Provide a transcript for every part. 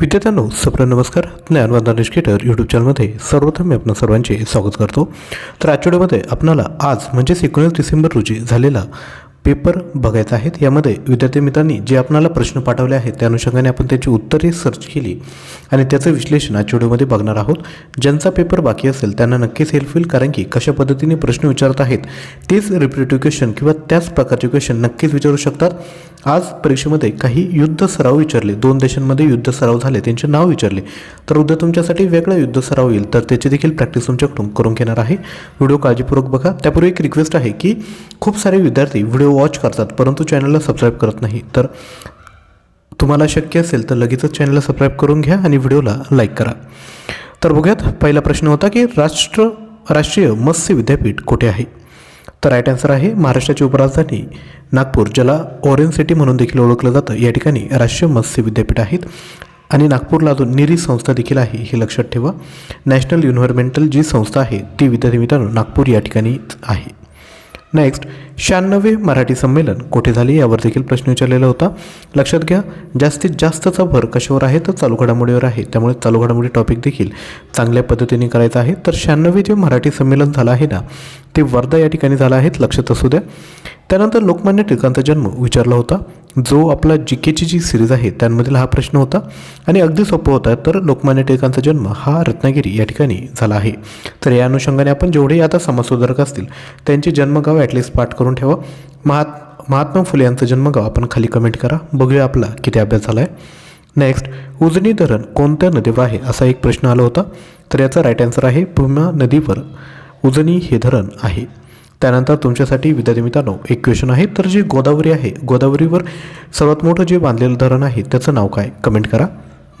विद्यार्थ्यांनो सप्र नमस्कार. ज्ञानवंदन educator YouTube चॅनलमध्ये सर्वप्रथम मी आपणा सर्वांचे स्वागत करतो. तर आठवड्यामध्ये आपणाला आज म्हणजेच एकोणीस डिसेंबर रोजी झालेला पेपर बघायचा आहेत. यामध्ये विद्यार्थी मित्रांनी जे आपणाला प्रश्न पाठवले आहेत त्या अनुषंगाने आपण त्याची उत्तरे सर्च केली आणि त्याचं विश्लेषण आजच्या व्हिडिओमध्ये बघणार आहोत. ज्यांचा पेपर बाकी असेल त्यांना नक्कीच हेल्प होईल कारण की कशा पद्धतीने प्रश्न विचारत आहेत तेच रिपिटेटिव्ह क्वेश्चन किंवा त्याच प्रकारचे क्वेश्चन नक्कीच विचारू शकतात. आज परीक्षेमध्ये काही युद्ध सराव विचारले. दोन देशांमध्ये युद्ध सराव झाले. त्यांचे नाव विचारले. तर उद्या तुमच्यासाठी वेगळा युद्ध सराव येईल. तर त्याची देखील प्रॅक्टिस तुमच्याकडून करून घेणार आहे. व्हिडिओ काळजीपूर्वक बघा. त्यापूर्वी एक रिक्वेस्ट आहे की खूप सारे विद्यार्थी व्हिडिओ वॉच करतात परंतु चॅनलला सबस्क्राईब करत नाही. तर तुम्हाला शक्य असेल तर लगेचच चॅनलला सबस्क्राईब करून घ्या आणि व्हिडिओला लाईक करा. तर बघूयात पहिला प्रश्न होता की राष्ट्र राष्ट्रीय मत्स्य विद्यापीठ कुठे आहे? तर राईट आन्सर आहे महाराष्ट्राची उपराजधानी नागपूर ज्याला ऑरेंज सिटी म्हणून देखील ओळखलं जातं. या ठिकाणी राष्ट्रीय मत्स्य विद्यापीठ आहेत. आणि नागपूरला अजून निरी संस्था देखील आहे हे लक्षात ठेवा. नॅशनल युनिव्हर्मेंटल जी संस्था आहे ती विद्यार्थी मित्रांनो नागपूर या ठिकाणी आहे. नेक्स्ट शहाण्णवे मराठी संमेलन कुठे झाले यावर देखील प्रश्न विचारलेला होता. लक्षात घ्या जास्तीत जास्तचा भर कशावर आहे? तर चालू घडामोडीवर आहे. त्यामुळे चालू घडामोडी टॉपिक देखील चांगल्या पद्धतीने करायचा आहे. तर शहाण्णवे जे मराठी संमेलन झालं आहे ना ते वर्धा या ठिकाणी झालं आहे. लक्षात असू द्या. त्यानंतर लोकमान्य टिळकांचा जन्म विचारला होता. जो आपला जी केची जी सिरीज आहे त्यांमधील हा प्रश्न होता. आणि अगदी सोपं होता तर लोकमान्य टिळकांचा जन्म हा रत्नागिरी या ठिकाणी झाला आहे. तर या अनुषंगाने आपण जेवढे आता समाजसुधारक असतील त्यांचे जन्मगाव ॲटलिस्ट पाठ करून ठेवा. महात महात्मा फुले यांचं जन्मगाव आपण खाली कमेंट करा. बघूया आपला किती अभ्यास झाला आहे नेक्स्ट उजनी धरण कोणत्या नदीवर आहे असा एक प्रश्न आला होता. तर याचा राईट आन्सर आहे भूमा नदीवर उजनी हे धरण आहे. त्यानंतर तुमच्यासाठी विद्यार्थी मित्रांनो एक क्वेश्चन आहे. तर जे गोदावरी आहे गोदावरीवर सर्वात मोठं जे बांधलेलं धरण आहे त्याचं नाव काय? कमेंट करा.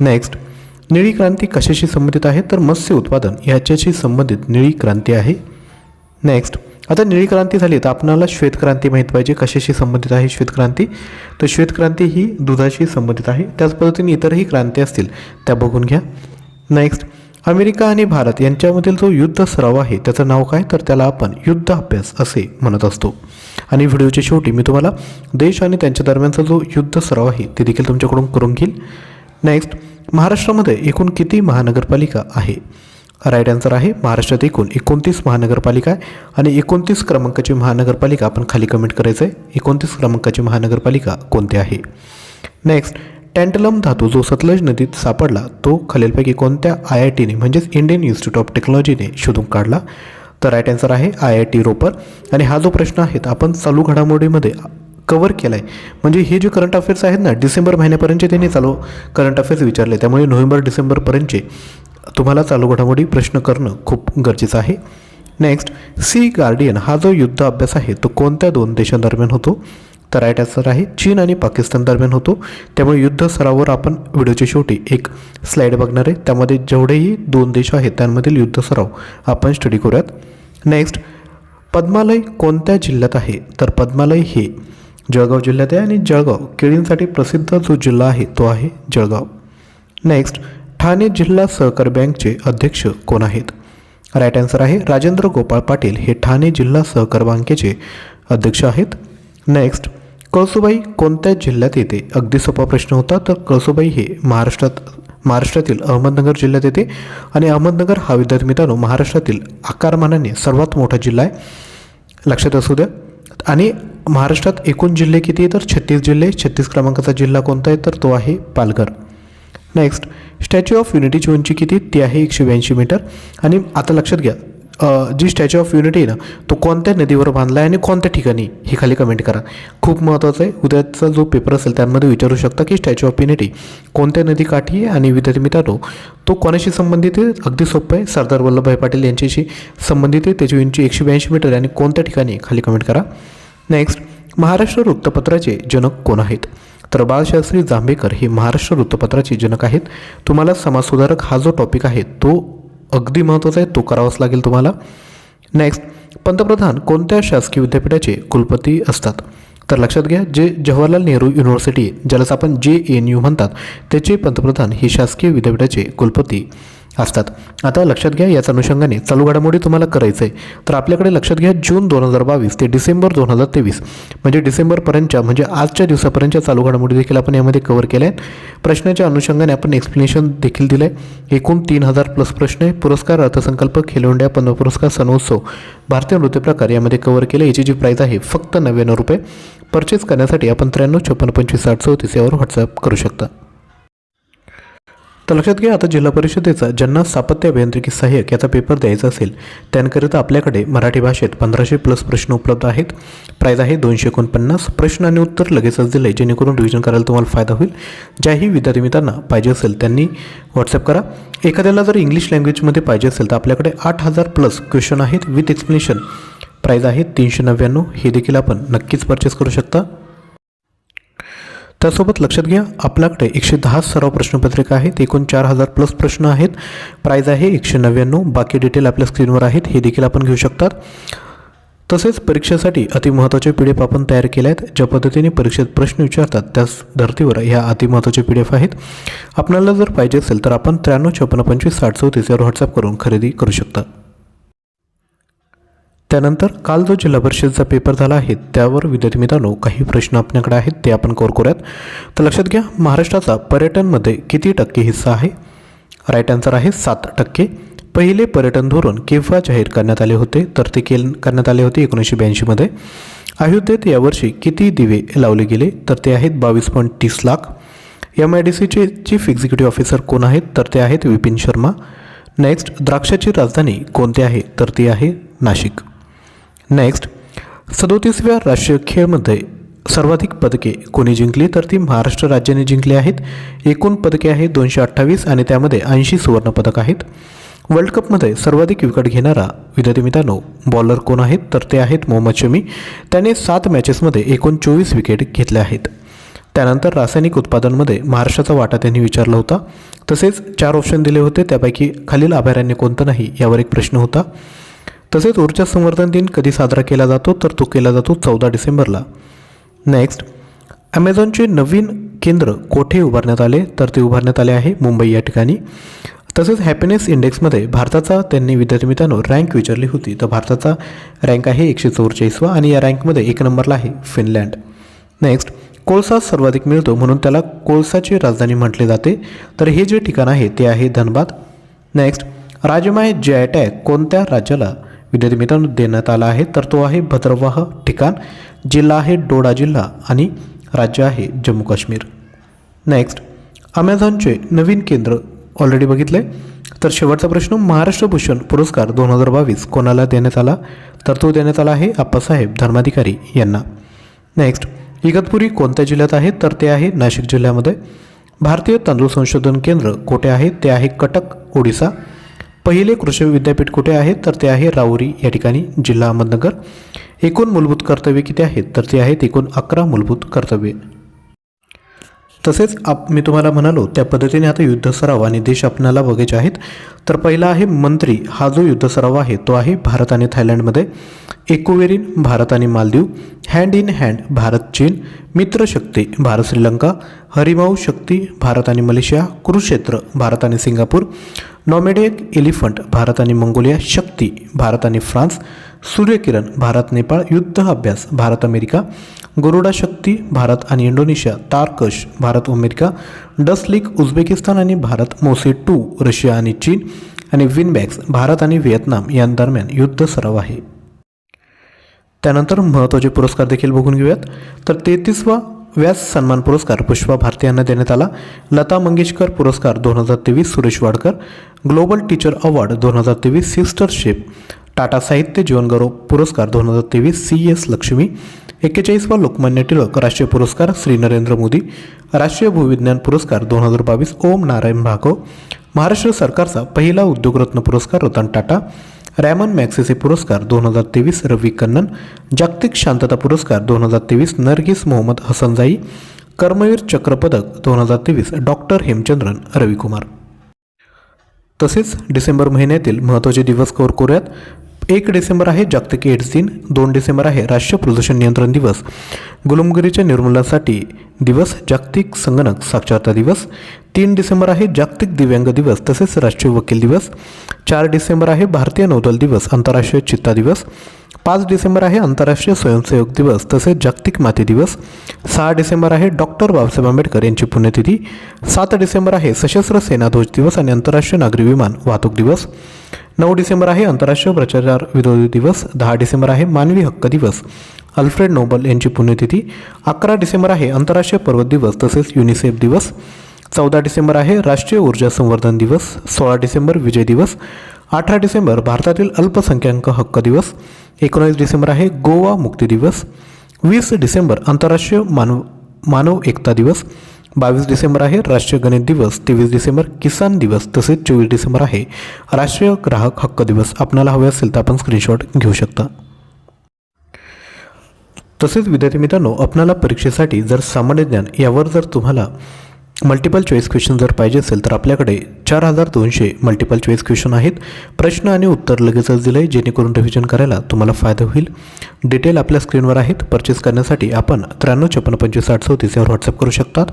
नेक्स्ट निळी क्रांती कशाशी संबंधित आहे? तर मत्स्य उत्पादन ह्याच्याशी संबंधित निळी क्रांती आहे. नेक्स्ट आता निळी क्रांती झाली तर आपणाला श्वेतक्रांती माहीत पाहिजे. कशाशी संबंधित आहे श्वेतक्रांती तर श्वेतक्रांती ही दुधाशी संबंधित आहे. त्याच पद्धतीने इतरही क्रांती असतील त्या बघून घ्या. नेक्स्ट अमेरिका आणि भारत यांच्यामधील जो युद्ध सराव आहे त्याचं नाव काय? तर त्याला आपण युद्ध अभ्यास असे म्हणत असतो. आणि व्हिडिओच्या शेवटी मी तुम्हाला देश आणि त्यांच्या दरम्यानचा जो युद्ध सराव आहे ते देखील तुमच्याकडून करून घेईल. नेक्स्ट महाराष्ट्रामध्ये एकूण किती महानगरपालिका आहे? राईट आन्सर आहे महाराष्ट्रात एकूण एकोणतीस महानगरपालिका आहे आणि एकोणतीस क्रमांकाची महानगरपालिका आपण खाली कमेंट करायचं आहे एकोणतीस क्रमांकाची महानगरपालिका कोणती आहे? नेक्स्ट टँटलम धातू जो सतलज नदीत सापडला तो खालीलपैकी कोणत्या आय आय टीने म्हणजेच इंडियन इन्स्टिट्यूट ऑफ टेक्नॉलॉजीने शोधून काढला? तर राईट आन्सर आहे आय आय टी रोपर. आणि हा जो प्रश्न आहे आपण चालू घडामोडीमध्ये कवर केला आहे म्हणजे हे जे करंट अफेअर्स आहेत ना डिसेंबर महिन्यापर्यंतचे त्यांनी चालू करंट अफेअर्स विचारले. त्यामुळे नोव्हेंबर डिसेंबरपर्यंतचे तुम्हाला चालू घडामोडी प्रश्न करणं खूप गरजेचं आहे. नेक्स्ट सी गार्डियन हा जो युद्ध अभ्यास आहे तो कोणत्या दोन देशांदरम्यान होतो? तर राईट आन्सर आहे. चीन आणि पाकिस्तान दरम्यान होतो. त्यामुळे युद्ध सरावर आपण व्हिडिओच्या शेवटी एक स्लाईड बघणार आहे. त्यामध्ये जेवढेही दोन देश आहेत त्यांमधील युद्ध सराव आपण स्टडी करूयात. नेक्स्ट पद्मालय कोणत्या जिल्ह्यात आहे? तर पद्मालय हे जळगाव जिल्ह्यात आहे आणि जळगाव केळींसाठी प्रसिद्ध जो जिल्हा आहे तो आहे जळगाव. नेक्स्ट ठाणे जिल्हा सहकार बँकचे अध्यक्ष कोण आहेत? राईट आन्सर आहे राजेंद्र गोपाळ पाटील. हे ठाणे जिल्हा सहकार बँकेचे अध्यक्ष आहेत. नेक्स्ट कळसुबाई कोणत्या जिल्ह्यात येते? अगदी सोपा प्रश्न होता तर कळसुबाई हे महाराष्ट्रात महाराष्ट्रातील अहमदनगर जिल्ह्यात येते. आणि अहमदनगर हा विद्यार्थी मित्रांनो महाराष्ट्रातील आकारमानाने सर्वात मोठा जिल्हा आहे. लक्षात असू द्या. आणि महाराष्ट्रात एकूण जिल्हे किती आहे तर छत्तीस जिल्हे. छत्तीस क्रमांकाचा जिल्हा कोणता आहे? तर तो आहे पालघर. नेक्स्ट स्टॅच्यू ऑफ युनिटीची उंची किती? ती आहे एकशे ब्याऐंशी मीटर. आणि आता लक्षात घ्या जी स्टॅच्यू ऑफ युनिटी आहे ना तो कोणत्या नदीवर बांधला आहे आणि कोणत्या ठिकाणी हे खाली कमेंट करा. खूप महत्त्वाचं आहे. उद्याचा जो पेपर असेल त्यामध्ये विचारू शकता की स्टॅच्यू ऑफ युनिटी कोणत्या नदी काठी आहे आणि विद्यार्थी मित्रांनो तो कोणाशी संबंधित आहे? अगदी सोपं आहे. सरदार वल्लभभाई पाटील यांच्याशी संबंधित आहे. त्याची उंची एकशे ब्याऐंशी मीटर आहे आणि कोणत्या ठिकाणी खाली कमेंट करा. नेक्स्ट महाराष्ट्र वृत्तपत्राचे जनक कोण आहेत? तर बाळशास्त्री जांभेकर हे महाराष्ट्र वृत्तपत्राचे जनक आहेत. तुम्हाला समाजसुधारक हा जो टॉपिक आहे तो अगदी महत्त्वाचा आहे तो करावाच लागेल तुम्हाला. नेक्स्ट पंतप्रधान कोणत्या शासकीय विद्यापीठाचे कुलपती असतात? तर लक्षात घ्या जे जवाहरलाल नेहरू युनिव्हर्सिटी ज्यालाच आपण जे एन यू म्हणतात त्याचे पंतप्रधान हे शासकीय विद्यापीठाचे कुलपती असतात. आता लक्षात घ्या याच अनुषंगाने चालू घडामोडी तुम्हाला करायचं आहे तर आपल्याकडे लक्षात घ्या जून दोन हजार बावीस ते डिसेंबर दोन हजार तेवीस म्हणजे डिसेंबरपर्यंतच्या म्हणजे आजच्या दिवसापर्यंतच्या चालू घडामोडी देखील आपण यामध्ये कव्हर केल्या आहेत. प्रश्नाच्या अनुषंगाने आपण एक्सप्लेनेशन देखील दिलं आहे एकूण तीन हजार प्लस प्रश्न आहे पुरस्कार अर्थसंकल्प खेलो इंडिया पद्म पुरस्कार सणोत्सव भारतीय नृत्यप्रकार यामध्ये कव्हर केले. याची जी प्राईज आहे फक्त नव्याण्णव रुपये. परचेस करण्यासाठी आपण त्र्याण्णव छप्पन्न पंचवीस साठ चौतीस यावर व्हॉट्सअप करू शकता. तर लक्षात घ्या आता जिल्हा परिषदेचा ज्यांना स्थापत्य अभियांत्रिकी सहाय्यक याचा पेपर द्यायचा असेल त्यांकरिता आपल्याकडे मराठी भाषेत पंधराशे प्लस प्रश्न उपलब्ध आहेत. प्राईज आहे दोनशे एकोणपन्नास. प्रश्न आणि उत्तर लगेचच दिले जेणेकरून रिव्हिजन करायला तुम्हाला फायदा होईल. ज्याही विद्यार्थी मित्रांना पाहिजे असेल त्यांनी व्हॉट्सअप करा. एखाद्याला जर इंग्लिश लँग्वेजमध्ये पाहिजे असेल तर आपल्याकडे आठ हजार प्लस क्वेश्चन आहेत विथ एक्सप्लेनेशन प्राईज आहे तीनशे नव्याण्णव. हे देखील आपण नक्कीच परचेस करू शकता. त्यासोबत लक्षात घ्या आपल्याकडे एकशे दहा सराव प्रश्नपत्रिका आहेत एकूण चार हजार प्लस प्रश्न आहेत. प्राईज आहे एकशे नव्याण्णव बाकी डिटेल आपल्या स्क्रीनवर आहेत हे देखील आपण घेऊ शकतात. तसेच परीक्षेसाठी अतिमहत्त्वाचे पी डी एफ आपण तयार केले आहेत ज्या पद्धतीने परीक्षेत प्रश्न विचारतात त्याच धर्तीवर ह्या अतिमहत्त्वाचे पी डी एफ आहेत. आपल्याला जर पाहिजे असेल तर आपण त्र्याण्णव छप्पन्न पंचवीस साठ चौतीस यावर व्हॉट्सअप करून खरेदी करू शकता. त्यानंतर काल जो जिल्हा परिषदेचा पेपर झाला आहे त्यावर विद्यार्थी मित्रांनो काही प्रश्न आपल्याकडे आहेत ते आपण कोर करूयात. तर लक्षात घ्या महाराष्ट्राचा पर्यटनमध्ये किती टक्के हिस्सा आहे? राईट आन्सर आहे सात टक्के. पहिले पर्यटन धोरण केव्हा जाहीर करण्यात आले होते? तर ते केल करण्यात आले होते एकोणीसशे ब्याऐंशीमध्ये अयोध्येत यावर्षी किती दिवे लावले गेले? तर ते आहेत बावीस पॉईंट तीस लाख. एम आय डी सीचे चीफ एक्झिक्युटिव्ह ऑफिसर कोण आहेत? तर ते आहेत विपिन शर्मा. नेक्स्ट द्राक्षाची राजधानी कोणती आहे? तर ती आहे नाशिक. नेक्स्ट सदोतीसव्या राष्ट्रीय खेळमध्ये सर्वाधिक पदके कोणी जिंकली? तर ती महाराष्ट्र राज्याने जिंकली आहेत. एकूण पदके आहेत दोनशे अठ्ठावीस आणि त्यामध्ये ऐंशी सुवर्णपदक आहेत. वर्ल्ड कपमध्ये सर्वाधिक विकेट घेणारा विद्यार्थी मित्रांनो बॉलर कोण आहेत? तर ते आहेत मोहम्मद शमी. त्याने सात मॅचेसमध्ये एकूण चोवीस विकेट घेतल्या आहेत. त्यानंतर रासायनिक उत्पादनमध्ये महाराष्ट्राचा वाटा त्यांनी विचारला होता. तसेच चार ऑप्शन दिले होते. त्यापैकी खालील अभयारण्य कोणतं नाही? यावर एक प्रश्न होता. तसेच ऊर्जा संवर्धन दिन कधी साजरा केला जातो? तर तो केला जातो चौदा डिसेंबरला. नेक्स्ट ॲमेझॉनचे नवीन केंद्र कोठे उभारण्यात आले? तर ते उभारण्यात आले आहे मुंबई या ठिकाणी. तसेच हॅपीनेस इंडेक्समध्ये भारताचा त्यांनी विद्यार्थी मित्रांनो रँक विचारली होती. तर भारताचा रँक आहे एकशे चौवेचाळीसवा आणि या रँकमध्ये एक नंबरला आहे फिनलँड नेक्स्ट कोळसा सर्वाधिक मिळतो म्हणून त्याला कोळसाची राजधानी म्हटले जाते. तर हे जे ठिकाण आहे ते आहे धनबाद. नेक्स्ट राजमाय जे आय टॅग कोणत्या राज्याला विद्यार्थी मित्रांनो देण्यात आला आहे. तर तो आहे भद्रवाह ठिकाण. जिल्हा आहे डोडा जिल्हा आणि राज्य आहे जम्मू काश्मीर. नेक्स्ट अमेझॉनचे नवीन केंद्र ऑलरेडी बघितले. तर शेवटचा प्रश्न महाराष्ट्र भूषण पुरस्कार दोन हजार बावीस कोणाला देण्यात आला? तर तो देण्यात आला आहे आप्पासाहेब धर्माधिकारी यांना. नेक्स्ट इगतपुरी कोणत्या जिल्ह्यात आहे? तर ते आहे नाशिक जिल्ह्यामध्ये. भारतीय तांदूळ संशोधन केंद्र कोठे आहे? ते आहे कटक ओडिसा. पहिले कृषी विद्यापीठ कुठे आहे? तर ते आहे राऊरी या ठिकाणी जिल्हा अहमदनगर. एकूण मूलभूत कर्तव्ये किती आहेत तर ते आहेत एकूण अकरा मूलभूत कर्तव्ये. तसेच आप मी तुम्हाला म्हणालो त्या पद्धतीने आता युद्ध सराव आणि देश आपणाला बघायचे आहेत. तर पहिला आहे मंत्री. हा जो युद्ध सराव आहे तो आहे भारत आणि थायलंडमध्ये. एकोवेरिन भारत आणि Maldives. Hand in hand Bharat चीन. मित्रशक्ती भारत श्रीलंका. हरिमाऊ शक्ती भारत आणि मलेशिया. कुरुक्षेत्र भारत आणि सिंगापूर. नॉमेडेक एलिफंट भारत आणि मंगोलिया शक्ती भारत आणि फ्रान्स सूर्यकिरण भारत नेपाळ युद्ध अभ्यास भारत अमेरिका गरुडा शक्ती भारत आणि Indonesia Tarkash Bharat America Dustlik Uzbekistan आणि भारत मोसे टू रशिया आणि चीन आणि विनबॅक्स भारत आणि व्हिएतनाम यांदरम्यान युद्ध सराव आहे. त्यानंतर महत्त्वाचे पुरस्कार देखील बघून घेऊयात. तर तेहतीसवा व्यास सन्मान पुरस्कार पुष्पा भारती यांना देण्यात आला. लता मंगेशकर पुरस्कार दोन हजार तेवीस Suresh Wadkar. Global teacher award दोन हजार तेवीस सिस्टरशिप. टाटा साहित्य जीवनगौरव पुरस्कार दोन हजार तेवीस सी एस लक्ष्मी. एक्केचाळीसवा लोकमान्य टिळक राष्ट्रीय पुरस्कार श्री नरेंद्र मोदी. राष्ट्रीय भूविज्ञान पुरस्कार दोन हजार बावीस ओम नारायण भागव महाराष्ट्र सरकारचा पहिला उद्योगरत्न पुरस्कार रतन टाटा. रॅमन मॅक्सेसे पुरस्कार दोन हजार तेवीस रवी कन्नन जागतिक शांतता पुरस्कार दोन हजार तेवीस नरगिस मोहम्मद हसनजाई कर्मवीर चक्रपदक दोन हजार तेवीस डॉक्टर हेमचंद्रन रविकुमार. तसेच डिसेंबर महिन्यातील महत्त्वाचे दिवस कोर करूयात. एक डिसेंबर आहे जागतिक एड्स दिन दोन डिसेंबर आहे राष्ट्रीय प्रदूषण नियंत्रण दिवस. गुलामगिरीच्या निर्मूलनासाठी दिवस जागतिक संगणक साक्षरता दिवस. तीन डिसेंबर आहे जागतिक दिव्यांग दिवस तसेच राष्ट्रीय वकील दिवस. चार डिसेंबर आहे भारतीय नौदल दिवस आंतरराष्ट्रीय चित्ता दिवस. पाच डिसेंबर आहे आंतरराष्ट्रीय स्वयंसेवक दिवस तसेच जागतिक माती दिवस. सहा डिसेंबर आहे डॉक्टर बाबासाहेब आंबेडकर यांची पुण्यतिथी. सात डिसेंबर आहे सशस्त्र सेना ध्वज दिवस आणि आंतरराष्ट्रीय नागरी विमान वाहतूक दिवस. नऊ डिसेंबर आहे आंतरराष्ट्रीय भ्रष्टाचार विरोधी दिवस. दहा डिसेंबर आहे मानवी हक्क दिवस. अल्फ्रेड नोबल यांची पुण्यतिथी. अकरा डिसेंबर आहे आंतरराष्ट्रीय पर्वत दिवस तसेच युनिसेफ दिवस. चौदा डिसेंबर आहे राष्ट्रीय ऊर्जा संवर्धन दिवस. सोळा डिसेंबर विजय दिवस. अठरा डिसेंबर भारतातील अल्पसंख्याक हक्क दिवस. एकोणीस डिसेंबर आहे गोवा मुक्ती दिवस. वीस डिसेंबर आंतरराष्ट्रीय मानव मानव एकता दिवस. बावीस डिसेंबर आहे राष्ट्रीय गणित दिवस. तेवीस डिसेंबर किसान दिवस. तसेच चोवीस डिसेंबर आहे राष्ट्रीय ग्राहक हक्क दिवस. आपणाला हवे असेल तर आपण स्क्रीनशॉट घेऊ शकता. तसेच विद्यार्थी मित्रांनो आपणाला परीक्षेसाठी जर सामान्य ज्ञान यावर जर तुम्हाला मल्टिपल चॉईस क्वेश्चन जर पाहिजे असेल तर आपल्याकडे चार हजार दोनशे मल्टिपल चॉईस क्वेश्चन आहेत. प्रश्न आणि उत्तर लगेचच दिलं आहे जेणेकरून रिव्हिजन करायला तुम्हाला फायदा होईल. डिटेल आपल्या स्क्रीनवर आहेत. परचेस करण्यासाठी आपण त्र्याण्णव छप्पन्न पंचवीस साठ चौतीस यावर व्हॉट्सअप करू शकतात.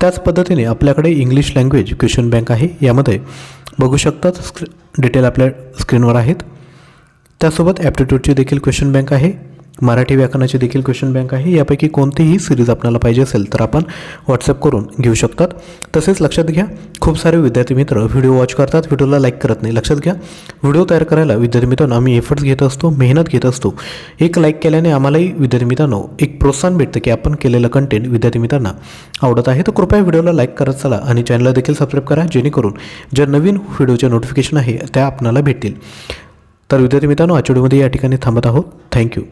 त्याच पद्धतीने आपल्याकडे इंग्लिश लँग्वेज क्वेश्चन बँक आहे. यामध्ये बघू शकतात स्क्री डिटेल आपल्या स्क्रीनवर आहेत. त्यासोबत ॲप्टिट्यूडची देखील क्वेश्चन बँक आहे. मराठी व्याकरणाची देखील क्वेश्चन बँक आहे. यापैकी कोणतीही सिरीज आपल्याला पाहिजे असेल तर आपण व्हॉट्सअप करून घेऊ शकतात. तसेच लक्षात घ्या खूप सारे विद्यार्थी मित्र व्हिडिओ वॉच करतात. व्हिडिओला लाईक करत नाही. लक्षात घ्या व्हिडिओ तयार करायला विद्यार्थी मित्रांनो आम्ही एफर्ट्स घेत असतो मेहनत घेत असतो. एक लाईक केल्याने आम्हालाही विद्यार्थी मित्रांनो एक प्रोत्साहन भेटतं की आपण केलेलं कंटेंट विद्यार्थी मित्रांना आवडत आहे. तर कृपया व्हिडिओला लाईक करत चला आणि चॅनलला देखील सबस्क्राईब करा जेणेकरून ज्या नवीन व्हिडिओच्या नोटिफिकेशन आहे त्या आपणाला भेटतील. तर विद्यार्थी मित्रांनो आजच्या या ठिकाणी थांबत आहोत. थँक्यू